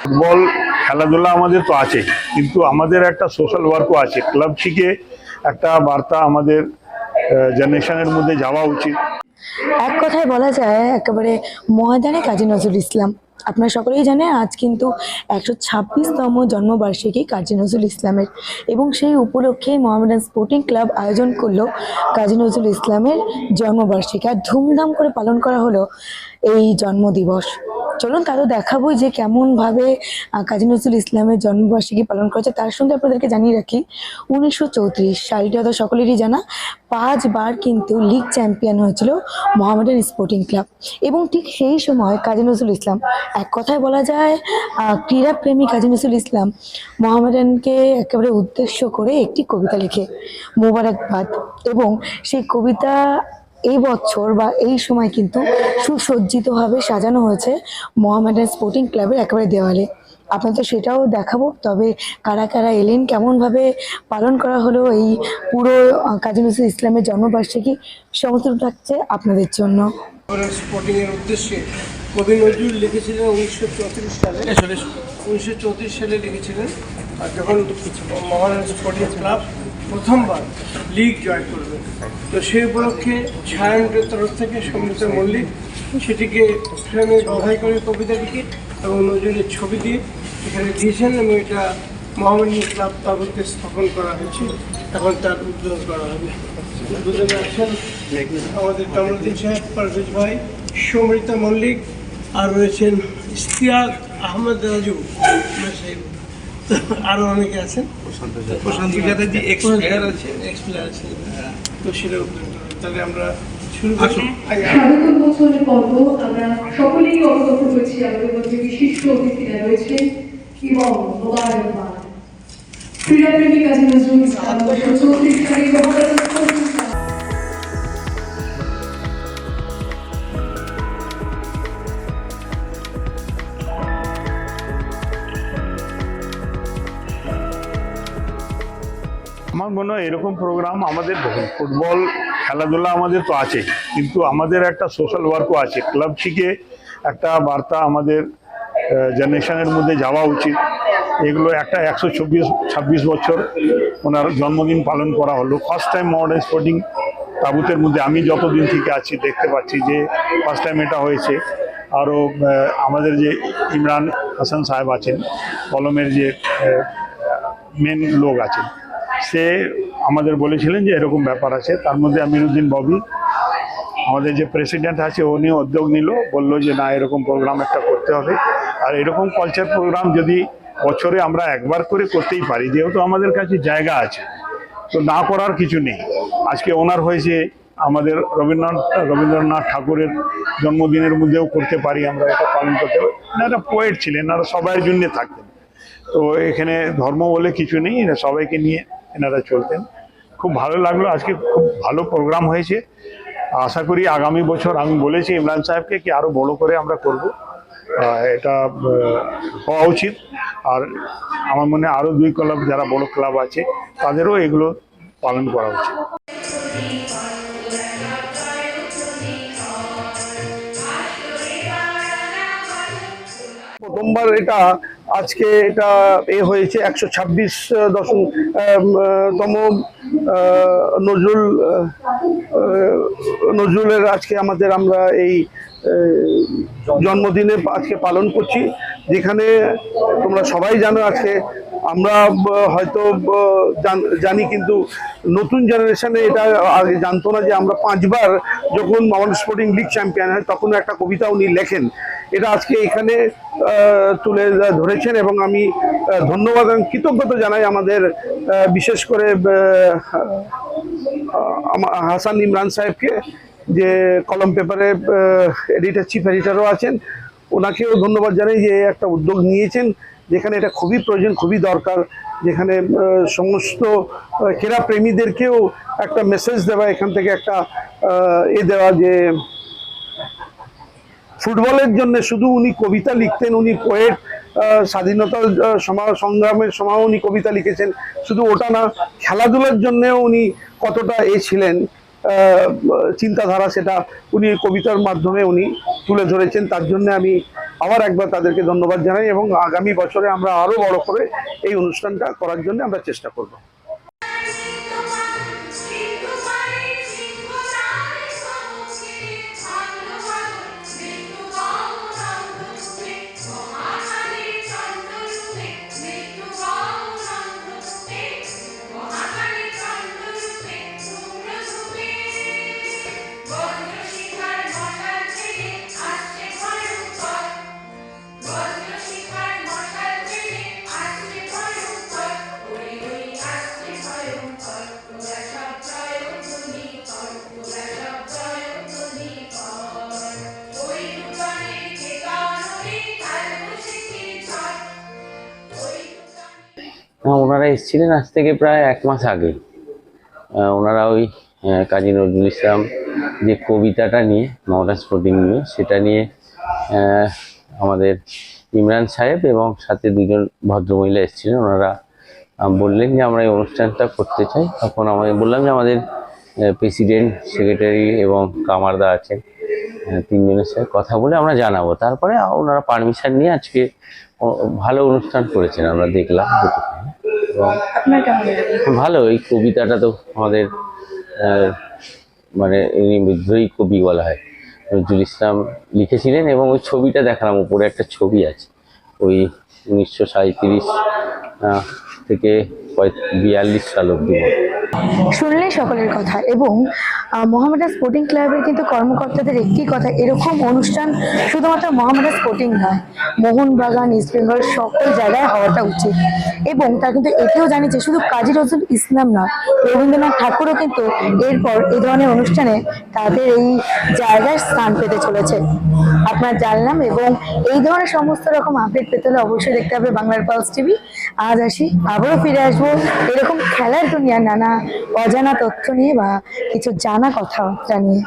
Football খেলাধুলা আমাদের তো আছে, কিন্তু আমাদের একটা সোশ্যাল ওয়ার্কও আছে। ক্লাব থেকে একটা বার্তা আমাদের জেনারেশনের মধ্যে যাওয়া উচিত। এক কথায় বলা যায়, একেবারে ময়দানে কাজী নজরুল ইসলাম। আপনারা সকলেই জানেন, আজ কিন্তু একশো ছাব্বিশতম জন্মবার্ষিকী কাজী নজরুল ইসলামের। এবং সেই উপলক্ষে মোহামেডান স্পোর্টিং ক্লাব আয়োজন করল কাজী নজরুল ইসলামের জন্মবার্ষিকী। আর ধুমধাম করে পালন করা হলো এই জন্মদিবস। চলুন তারও দেখাবো যে কেমনভাবে কাজী নজরুল ইসলামের জন্মবার্ষিকী পালন করেছে। তার সঙ্গে আপনাদেরকে জানিয়ে রাখি, উনিশশো চৌত্রিশ সালটি সকলেরই জানা, পাঁচবার কিন্তু লিগ চ্যাম্পিয়ন হয়েছিল মোহামেডান স্পোর্টিং ক্লাব এবং ঠিক সেই সময় কাজী নজরুল ইসলাম, এক কথায় বলা যায় ক্রীড়াপ্রেমী কাজী নজরুল ইসলাম মোহামেডানকে একেবারে উদ্দেশ্য করে একটি কবিতা লিখে, মোবারকবাদ। এবং সেই কবিতা এই বছর বা এই সময় কিন্তু সুসজ্জিতভাবে সাজানো হয়েছে মোহামেডান স্পোর্টিং ক্লাবের একেবারে দেওয়ালে। আপনাদের সেটাও দেখাবো তবে কারা কারা এলেন কেমনভাবে পালন করা হলো এই পুরো কাজী নজরুল ইসলামের জন্মবার্ষিকী সমস্ত থাকছে আপনাদের জন্য। স্পোর্টিং এর উদ্দেশ্যে কবি নজরুল লিখেছিলেন উনিশশো চৌত্রিশ সালে। উনিশশো চৌত্রিশ সালে লিখেছিলেন। আর যখন মহারাজ স্পোর্টিং ক্লাব প্রথমবার লিগ জয় করবে। তো সেই উপলক্ষে ছায়ানটের তরফ থেকে সমৃতা মল্লিক সেটিকে ফ্রেমে বাধাই করে কবিতাটিকে এবং নজরুলের ছবি দিয়ে এখানে দিয়েছেন এবং এটা মহামানী ক্লাব তাবুতে স্থাপন করা হয়েছে। এখন তার উদ্বোধন করা হবে। উদ্বোধনে আছেন আমাদের কামরুদ্দিন সাহেব, পারভেজ ভাই, সমৃতা মল্লিক, আর রয়েছেন ইস্তিয়াক আহমেদ রাজু। সাহেব আরও অনেকে আছেন। প্রশান্ত চ্যাটার্জি এক্স প্লেয়ার আছে এক্স প্লেয়ার আছে। তো সেটা উদ্বোধন করা হবে। তাহলে আমরা শুরু করি বছরের পর্ব আমরা সকলেই অবগত হয়েছি আমাদের মধ্যে বিশিষ্ট অতিথিরা এবং মোবারকবাদ ক্রীড়াপ্রেমী কাজী নজরুল ইসলাম চৌত্রিশ সালে আমার মনে হয় এরকম প্রোগ্রাম আমাদের ফুটবল, খেলাধুলা আমাদের তো আছে কিন্তু আমাদের একটা সোশ্যাল ওয়ার্কও আছে। ক্লাব থেকে একটা বার্তা আমাদের জেনারেশনের মধ্যে যাওয়া উচিত। এগুলো একটা একশো চব্বিশ, ছাব্বিশ বছর ওনার জন্মদিন পালন করা হলো। ফার্স্ট টাইম মডার্ন স্পোর্টিং তাবুতের মধ্যে আমি যতদিন থেকে আছি, দেখতে পাচ্ছি যে ফার্স্ট টাইম এটা হয়েছে। আরও আমাদের যে ইমরান হাসান সাহেব আছেন, কলমের যে মেন লোক আছেন। সে আমাদের বলেছিলেন যে এরকম ব্যাপার আছে। তার মধ্যে আমিরুদ্দিন ববি, আমাদের যে প্রেসিডেন্ট আছে উনি উদ্যোগ নিল। বলল যে, না, এরকম প্রোগ্রাম একটা করতে হবে। আর এরকম কালচার প্রোগ্রাম যদি বছরে আমরা একবার করে করতেই পারি, যেহেতু আমাদের কাছে জায়গা আছে, তো না করার কিছু নেই। আজকে ওনার হয়েছে আমাদের রবীন্দ্রনাথ রবীন্দ্রনাথ ঠাকুরের জন্মদিনের মধ্যেও করতে পারি আমরা, এটা পালন করতে পারি। একটা পোয়েট ছিলেন এনারা সবার জন্যে থাকতেন। তো এখানে ধর্ম বলে কিছু নেই সবাইকে নিয়ে এনারা চলতেন। খুব ভালো লাগল, আজকে খুব ভালো প্রোগ্রাম হয়েছে। আশা করি আগামী বছর আমি বলেছি ইমরান সাহেবকে কি আরও বড় করে আমরা করব। এটা হওয়া উচিত। আর আমার মনে আরও দুই ক্লাব, যারা বড় ক্লাব আছে, তাদেরও এগুলো পালন করা উচিত। প্রথমবার এটা আজকে এটা এ হয়েছে একশো ছাব্বিশ দশম তম নজরুল নজরুলের আজকে আমাদের আমরা এই জন্মদিনে আজকে পালন করছি, যেখানে তোমরা সবাই জানো আজকে, আমরা হয়তো জান- কিন্তু নতুন জেনারেশনে এটা আগে জানতো না যে আমরা পাঁচবার যখন মাওয়ান স্পোর্টিং লিগ চ্যাম্পিয়ন হয়, তখন একটা কবিতা উনি লেখেন। এটা আজকে এখানে তুলে ধরেছেন এবং আমি ধন্যবাদ এবং কৃতজ্ঞতা জানাই আমাদের বিশেষ করে হাসান ইমরান সাহেবকে। যে কলম পেপারে এডিটার চিফ এডিটারও আছেন, ওনাকেও ধন্যবাদ জানাই যে একটা উদ্যোগ নিয়েছেন, যেখানে এটা খুবই প্রয়োজন, খুবই দরকার, যেখানে সমস্ত ক্রীড়া প্রেমীদেরকেও একটা মেসেজ দেওয়া, এখান থেকে একটা এ দেওয়া যে ফুটবলের জন্য শুধু উনি কবিতা লিখতেন, উনি পোয়েট স্বাধীনতা সমা- সংগ্রামের সময় উনি কবিতা লিখেছেন, শুধু ওটা না, খেলাধুলার জন্যেও উনি কতটা এ ছিলেন। চিন্তাধারা সেটা উনি কবিতার মাধ্যমে উনি তুলে ধরেছেন। তার জন্য আমি আবার একবার তাদেরকে ধন্যবাদ জানাই এবং আগামী বছরে আমরা আরও বড় করে এই অনুষ্ঠানটা করার জন্য আমরা চেষ্টা করব। ওনারা এসেছিলেন আজ থেকে প্রায় এক মাস আগে। ওনারা ওই কাজী নজরুল ইসলাম যে কবিতাটা নিয়ে মমতা স্পোর্টিং নিয়ে, সেটা নিয়ে আমাদের ইমরান সাহেব এবং সাথে দুজন ভদ্রমহিলা এসেছিলেন। ওনারা বললেন যে আমরা এই অনুষ্ঠানটা করতে চাই। তখন আমি বললাম যে আমাদের প্রেসিডেন্ট, সেক্রেটারি এবং কামারদা আছেন তিনজনের সাথে কথা বলে আমরা জানাব। তারপরে ওনারা পারমিশন নিয়ে আজকে ভালো অনুষ্ঠান করেছেন, আমরা দেখলাম। এবং ভালো এই কবিতাটা তো আমাদের মানে বিদ্রোহী কবি বলা হয়। নজরুল ইসলাম লিখেছিলেন এবং ওই ছবিটা দেখালাম, উপরে একটা ছবি আছে। ওই উনিশশো সাঁত্রিশ থেকে বিয়াল্লিশ সাল অব্দি শুনলেই সকলের কথা। এবং আহ, মোহামেডান স্পোর্টিং ক্লাবের কিন্তু কর্মকর্তাদের একটি কথা এরকম অনুষ্ঠান শুধুমাত্র মোহামেডান স্পোর্টিং নয় মোহনবাগান ইস্ট বেঙ্গল সকল জায়গায় হওয়াটা উচিত। এবং তার কিন্তু এটিও জানি যে শুধু কাজী নজরুল ইসলাম নয় রবীন্দ্রনাথ ঠাকুরও কিন্তু এরপর এই ধরনের অনুষ্ঠানে তাদের এই জায়গায় স্থান পেতে চলেছে। আপনার জানলাম এবং এই ধরনের সমস্ত রকম আপডেট পেতে হলে অবশ্যই দেখতে হবে বাংলার পালস টিভি আজ আসি আবারও ফিরে আসব এরকম খেলার দুনিয়ার নানা অজানা তথ্য নিয়ে বা কিছু জানা কথাবার্তা নিয়ে